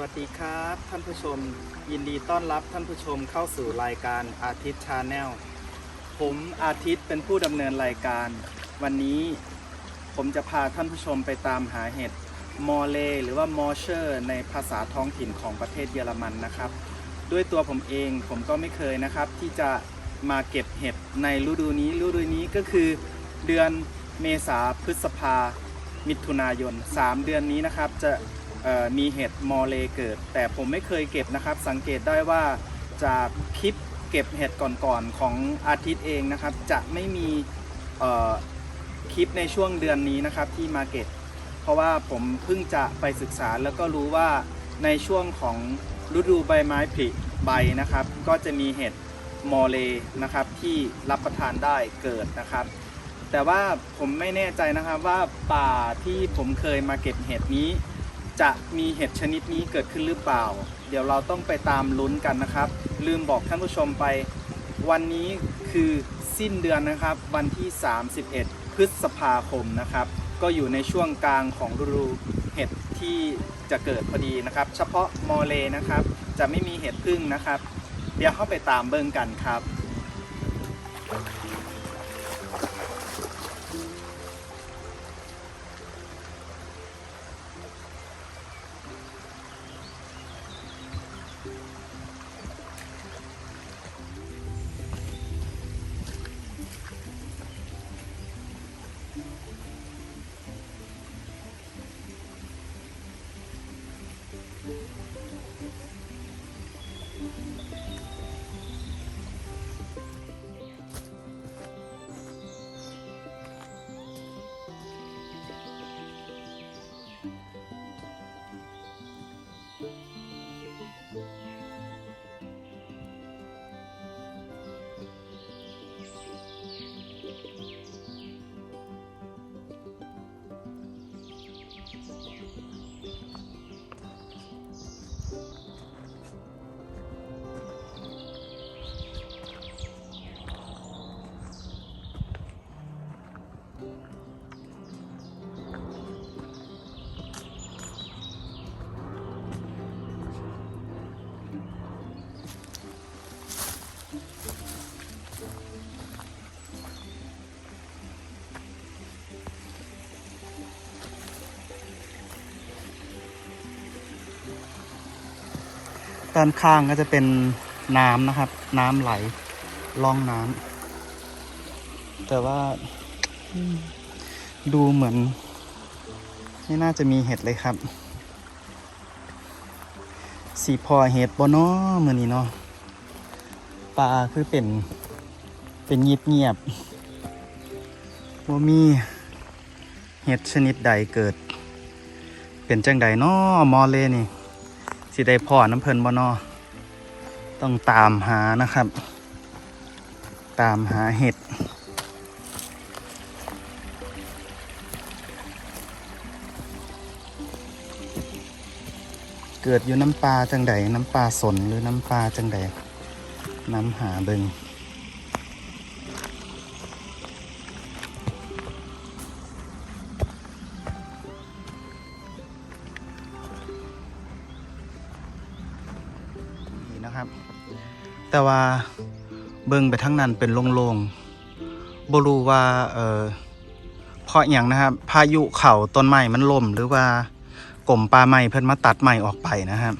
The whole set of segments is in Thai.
วัสดีครับ ท่านผู้ชม ยินดีต้อนรับท่านผู้ชมเข้าสู่รายการอาทิตย์ชาแนลผมอาทิตย์เป็นผู้ดำเนินรายการ วันนี้ผมจะพาท่านผู้ชมไปตามหาเห็ดมอเล หรือว่ามอเชอร์ ในภาษาท้องถิ่นของประเทศเยอรมันนะครับ ด้วยตัวผมเองผมก็ไม่เคยนะครับ ที่จะมาเก็บเห็ดในฤดูนี้ฤดูนี้ก็คือเดือนเมษาพฤษภามิถุนายน 3 เดือนนี้นะครับจะ มีเห็ดมอเลเกิด แต่ผมไม่เคยเก็บนะครับ สังเกตได้ว่าจากคลิปเก็บเห็ดก่อนๆของอาทิตย์เองนะครับ จะไม่มีคลิปในช่วงเดือนนี้นะครับที่มาเก็บเพราะว่าผมเพิ่งจะไปศึกษาแล้วก็รู้ว่าในช่วงของฤดูใบไม้ผลิใบนะครับ ก็จะมีเห็ดมอเลนะครับที่รับประทานได้เกิดนะครับ แต่ว่าผมไม่แน่ใจนะครับว่าป่าที่ผมเคยมาเก็บเห็ดนี้ จะมีเห็ดชนิดนี้เกิดขึ้นหรือเปล่า เดี๋ยวเราต้องไปตามลุ้นกันนะครับ ลืมบอกท่านผู้ชมไป วันนี้คือสิ้นเดือนนะครับ วันที่ 31 พฤษภาคมนะครับ ก็อยู่ในช่วงกลางของฤดูเห็ดที่จะเกิดพอดีนะครับ เฉพาะมอเลนะครับ จะไม่มีเห็ดพึ่งนะครับ เดี๋ยวเข้าไปตามเบิ่งกันครับ ด้านข้างก็จะเป็นน้ำนะครับ น้ำไหลล่องน้ำแต่ว่าดูเหมือน ไม่น่าจะมีเห็ดเลยครับ สีพอเห็ดบเนาะมือนี้เนาะปลาคือเป็น เป็นเงียบเงียบว่ามีเห็ดชนิดใดเกิด เป็นจังใดเนาะมอเลนี่ สิได้พ่อน้ำเพลินบ่นอต้องตามหานะครับ ตามหาเห็ด เกิดอยู่น้ำปลาจังใดน้ำปลาสนหรือน้ำปลาจังไดน้ำหาเบิง แต่ว่าเบิงไปทั้งนั้นเป็นโล่งๆบรู้ว่าเออเพราะอย่างนะครับ พายุเข่าต้นไม้มันล่ม หรือว่ากลมปลาไม้เพิ่นมาตัดไม้ออกไปนะครับ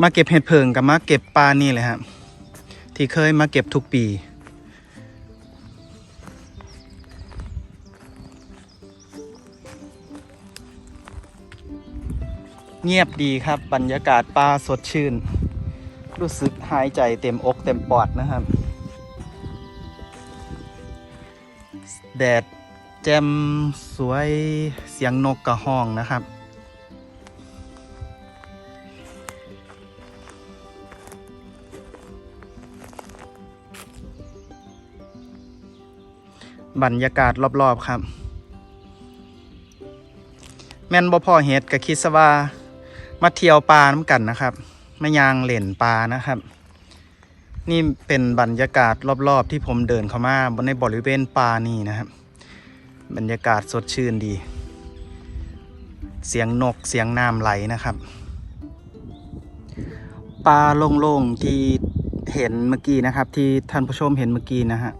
มาเก็บเห็ดเพิงกับมาเก็บปลานี่เลยครับที่เคยมาเก็บทุกปี เงียบดีครับ บรรยากาศป่าสดชื่น รู้สึกหายใจเต็มอกเต็มปอดนะครับ แดดแจ่มสวยเสียงนกกระห้องนะครับบรรยากาศรอบ ๆ ครับ แม่นบ่พอเฮ็ดก็คิดซะว่า มาเที่ยวปลาน้ำกันนะครับมายางเล่นปลานะครับ นี่เป็นบรรยากาศรอบๆ ที่ผมเดินเข้ามาบนในบริเวณปลานี่นะครับ บรรยากาศสดชื่นดี เสียงนกเสียงน้ำไหลนะครับปลาโล่งๆที่เห็นเมื่อกี้นะครับ ที่ท่านผู้ชมเห็นเมื่อกี้นะฮะ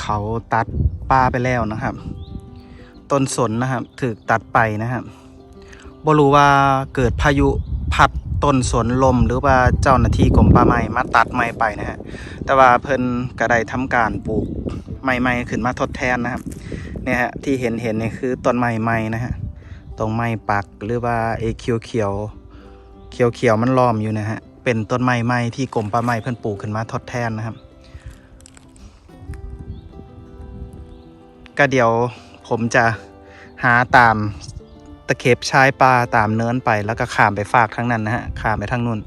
เขาตัดปลาไปแล้วนะครับ ต้นสนนะครับ ถูกตัดไปนะครับ บรู้ว่าเกิดพายุพัดต้นสนลมหรือว่าเจ้าหน้าที่กรมป่าไม้มาตัดไม้ไปนะฮะแต่ว่าเพิ่นก็ได้ทำการปลูกไม้ใหม่ขึ้นมาทดแทนนะครับเนี่ยฮะที่เห็นเห็นนี่คือต้นไม้ใหม่นะฮะตรงไม้ปักหรือว่าไอ้เขียวเขียวเขียวเขียวมันล้อมอยู่นะฮะเป็นต้นไม้ใหม่ที่กรมป่าไม้เพิ่นปลูกขึ้นมาทดแทนนะครับก็เดี๋ยวผมจะหาตาม ตะเข็บชายปลาตามเนินไปแล้วก็ข้ามไปฝากทั้งนั้นนะฮะข้ามไปทางนู้น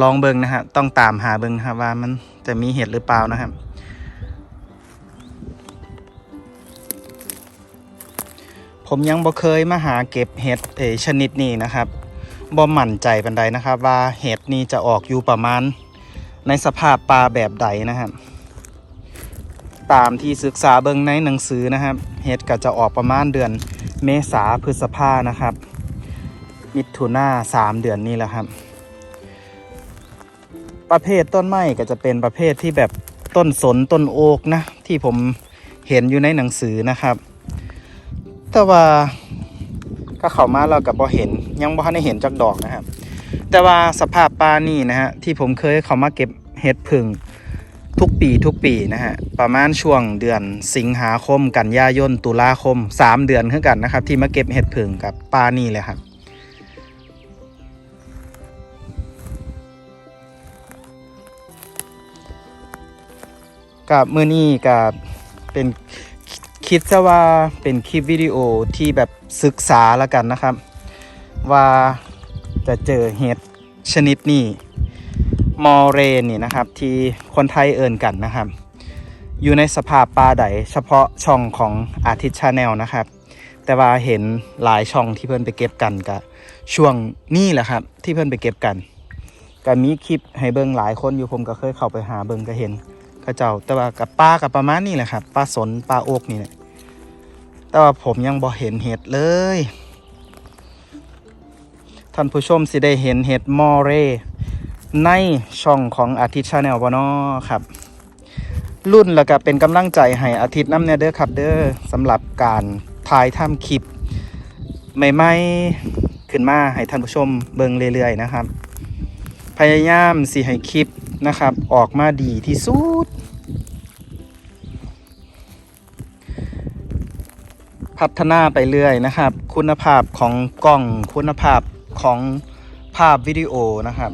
ลองเบิงนะฮะต้องตามหาเบิงนะครับว่ามันจะมีเห็ดหรือเปล่านะครับ ผมยังบ่เคยมาหาเก็บเห็ดเอชนิดนี้นะครับบ่มั่นใจปันใดนะครับ ว่าเห็ดนี้จะออกอยู่ประมาณในสภาพปลาแบบใดนะครับ ตามที่ศึกษาเบิงในหนังสือนะครับ เห็ดก็จะออกประมาณเดือน เมษาพฤษภานะครับ มิถุนาสามเดือนนี้แหละครับ ประเภทต้นไม้ก็จะเป็นประเภทที่แบบต้นสนต้นโอกนะ ที่ผมเห็นอยู่ในหนังสือนะครับ แต่ว่าก็เข้ามาเรากับบ่เห็นยังบ่ทันได้เห็นจากดอกนะครับ แต่ว่าสภาพปลานี่นะฮะที่ผมเคยเข้ามาเก็บเห็ดผึ่ง ทุกปีทุกปีนะฮะประมาณช่วงเดือนสิงหาคม กันยายนตุลาคม 3 เดือนขึ้นกันนะครับ ที่มาเก็บเห็ดผึ่งกับปลานี่เลยครับกับมือนี้กับเป็นคิดซะว่าเป็นคลิปวิดีโอที่แบบศึกษาแล้วกันนะครับ ว่าจะเจอเห็ดชนิดนี้ มอเรนนี่นะครับ ที่คนไทยเอินกันนะครับ อยู่ในสภาพปลาใดเฉพาะช่องของอาทิตย์ชาแนลนะครับ แต่ว่าเห็นหลายช่องที่เพื่อนไปเก็บกันกับช่วงนี้แหละครับ ที่เพื่อนไปเก็บกันก็มีคลิปให้เบิ่งหลายคนอยู่ผมก็เคยเข้าไปหาเบิ่งก็เห็นเขาเจ้า แต่ว่ากับปลากับประมาณนี้แหละครับปลาสนปลาโอกนี่แหละแต่ว่าผมยังบ่เห็นเห็ดเลยท่านผู้ชมสิได้เห็นเห็ดมอเร ในช่องของอาทิตย์ชาแนลบ่นอครับ รุ่นแล้วก็เป็นกำลังใจให้อาทิตย์น้ำเนเด้อครับเด้อสำหรับการถ่ายทำคลิปใหม่ๆขึ้นมาให้ท่านผู้ชมเบิ่งเรื่อยๆนะครับ พยายามสิให้คลิปนะครับ ออกมาดีที่สุดพัฒนาไปเรื่อยนะครับ คุณภาพของกล้องคุณภาพของภาพวิดีโอนะครับ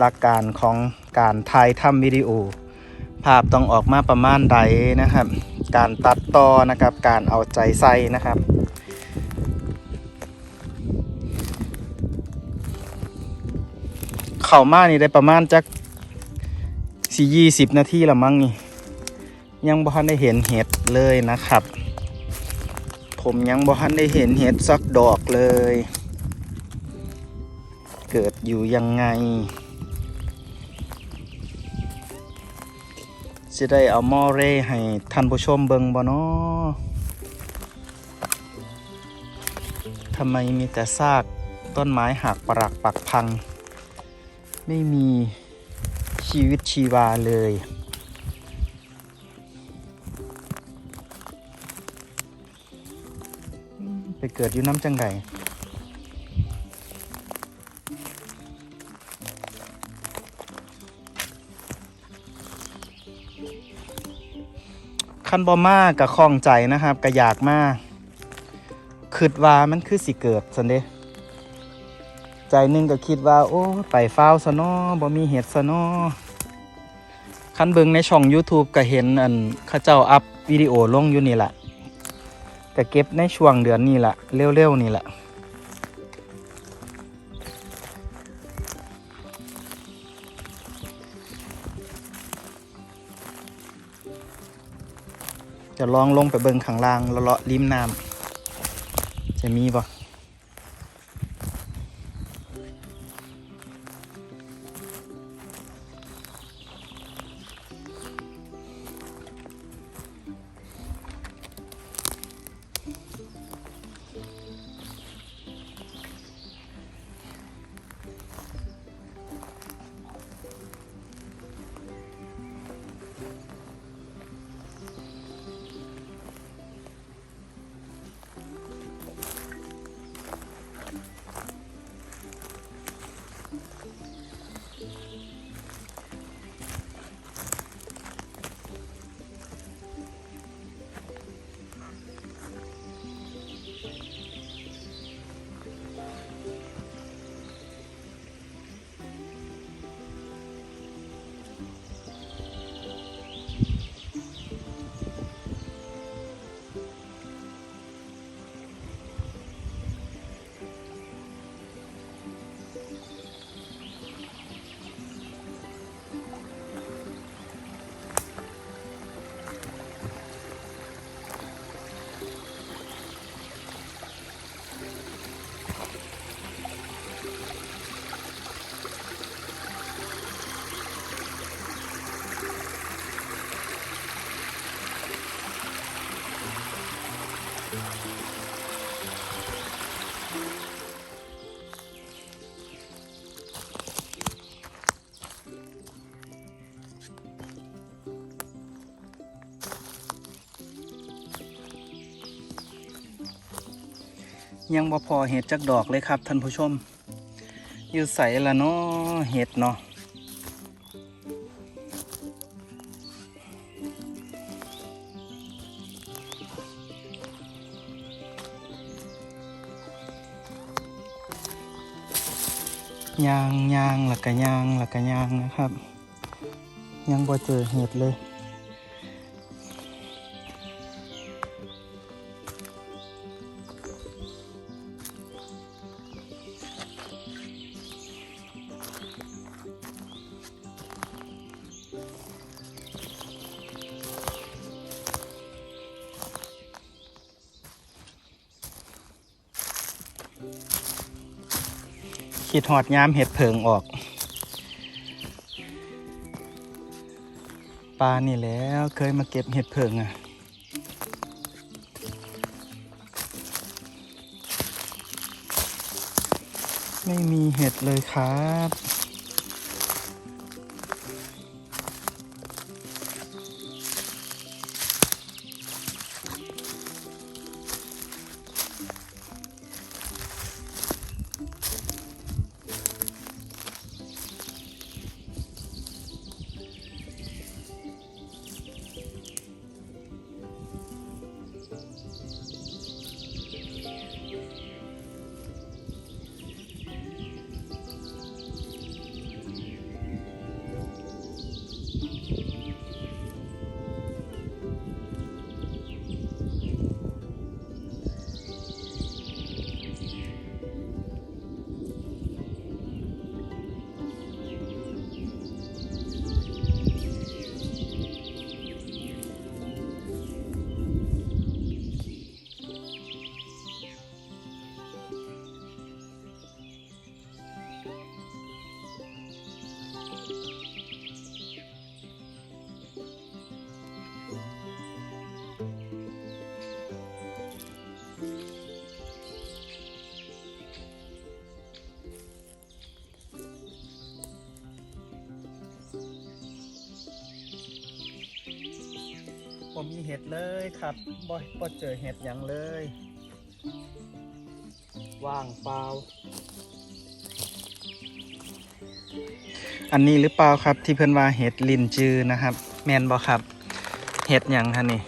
หลักการของการถ่ายทำวิดีโอ ภาพต้องออกมาประมาณใดนะครับ การตัดต่อนะครับ การเอาใจใส่นะครับเข้ามานี่ได้ประมาณจักสี่ยี่สิบนาทีละมั้งนี่ ยังบ่ทันได้เห็นเห็ดเลยนะครับ ผมยังบ่ทันได้เห็นเห็ดสักดอกเลย เกิดอยู่ยังไง จะได้เอาหม้อเร่ให้ท่านผู้ชมเบิงบ่เนาะทำไมมีแต่ซากต้นไม้หักปรักปักพัง ไม่มีชีวิตชีวาเลย ไปเกิดอยู่น้ำจังได คันบอมากับคลองใจนะครับกระอยากมากคิดว่ามันคือสิเกิดสันเดใจหนึงก็คิดว่า โอ้ไปฟ้าวซะเนอบ่มีเห็ดซะเนอคันเบิงในช่อง YouTube ก็เห็นอันเขาเจ้าอัพวิดีโอลงอยู่นี่แหละก็เก็บในช่วงเดือนนี้แหละเร็วๆนี่แหละ จะลองลงไปเบิงข้างล่างเลาะริมน้ำจะมีบ่ ยังบ่พอเห็ดจักดอกเลยครับท่านผู้ชม อยู่ใส่ละเนาะเห็ดเนาะยางยางหลักกะยางหลักกะยางนะครับ ยังบ่เจอเห็ดเลย ขีดหอดยามเห็ดเผิงออก ปลานี่แล้วเคยมาเก็บเห็ดเผิงอะไม่มีเห็ดเลยครับ มมีเห็ดเลยครับบ่บ่เจอเห็ดหยังเลย ว่างเปล่า อันนี้หรือเปล่าครับที่เพิ่นว่าเห็ดลินจือนะครับ แมนบ่ครับ เห็ดหยังฮะนี่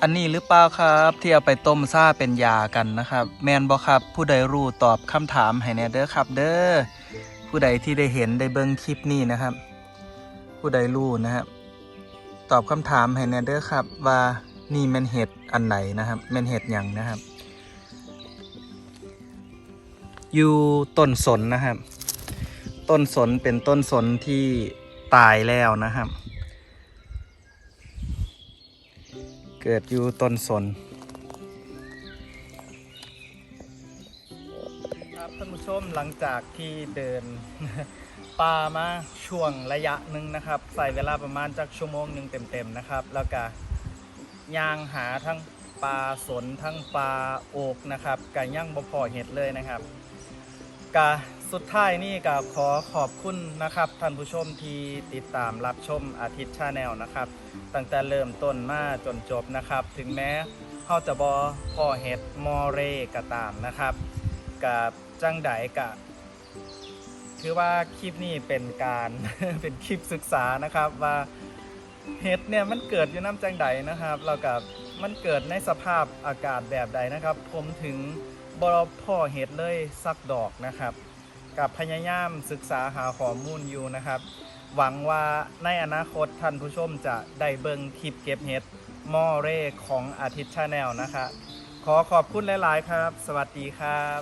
อันนี้หรือเปล่าครับ ที่เอาไปต้มซ่าเป็นยากันนะครับ แมนบ่ครับ ผู้ใดรู้ตอบคำถามให้แหน่เด้อครับ เด้อผู้ใดที่ได้เห็นได้เบิ่งคลิปนี้นะครับ ผู้ใดรู้นะครับ ตอบคำถามให้แนเด้อครับ ว่านี่แม่นเห็ดอันไหนนะครับแม่นเห็ดหยังนะครับ อยู่ต้นสนนะครับ ต้นสนเป็นต้นสนที่ตายแล้วนะครับ เกิดอยู่ต้นสนครับท่านผู้ชมหลังจากที่เดิน ป่ามาช่วงระยะหนึ่งนะครับ ใส่เวลาประมาณจักชั่วโมงหนึ่งเต็มๆนะครับ แล้วก็ย่างหาทั้งปลาสนทั้งปลาโอกนะครับก็ย่างบ่พอเห็ดเลยนะครับกะสุดท้ายนี่ก็ขอขอบคุณนะครับท่านผู้ชมที่ติดตามรับชมอาทิตย์ชาแนลนะครับ ตั้งแต่เริ่มต้นมาจนจบนะครับ ถึงแม้เขาจะบอพ่อเห็ดมอเรก็ตามนะครับกับจังไดกะ ถือว่าคลิปนี้เป็นการ เป็นคลิปศึกษานะครับว่าเห็ดเนี่ยมันเกิดอยู่น้ำจังไดนะครับแล้วกับมันเกิดในสภาพอากาศแบบใดนะครับ ผมถึงบรพ่อเห็ดเลยสักดอกนะครับ กับพยายามศึกษาหาข้อมูลอยู่นะครับ หวังว่าในอนาคตท่านผู้ชมจะได้เบิ่งคลิปเก็บเห็ดมอเร่ของอาทิตย์ชาแนลนะคะ ขอขอบคุณหลาย ๆ ครับ สวัสดีครับ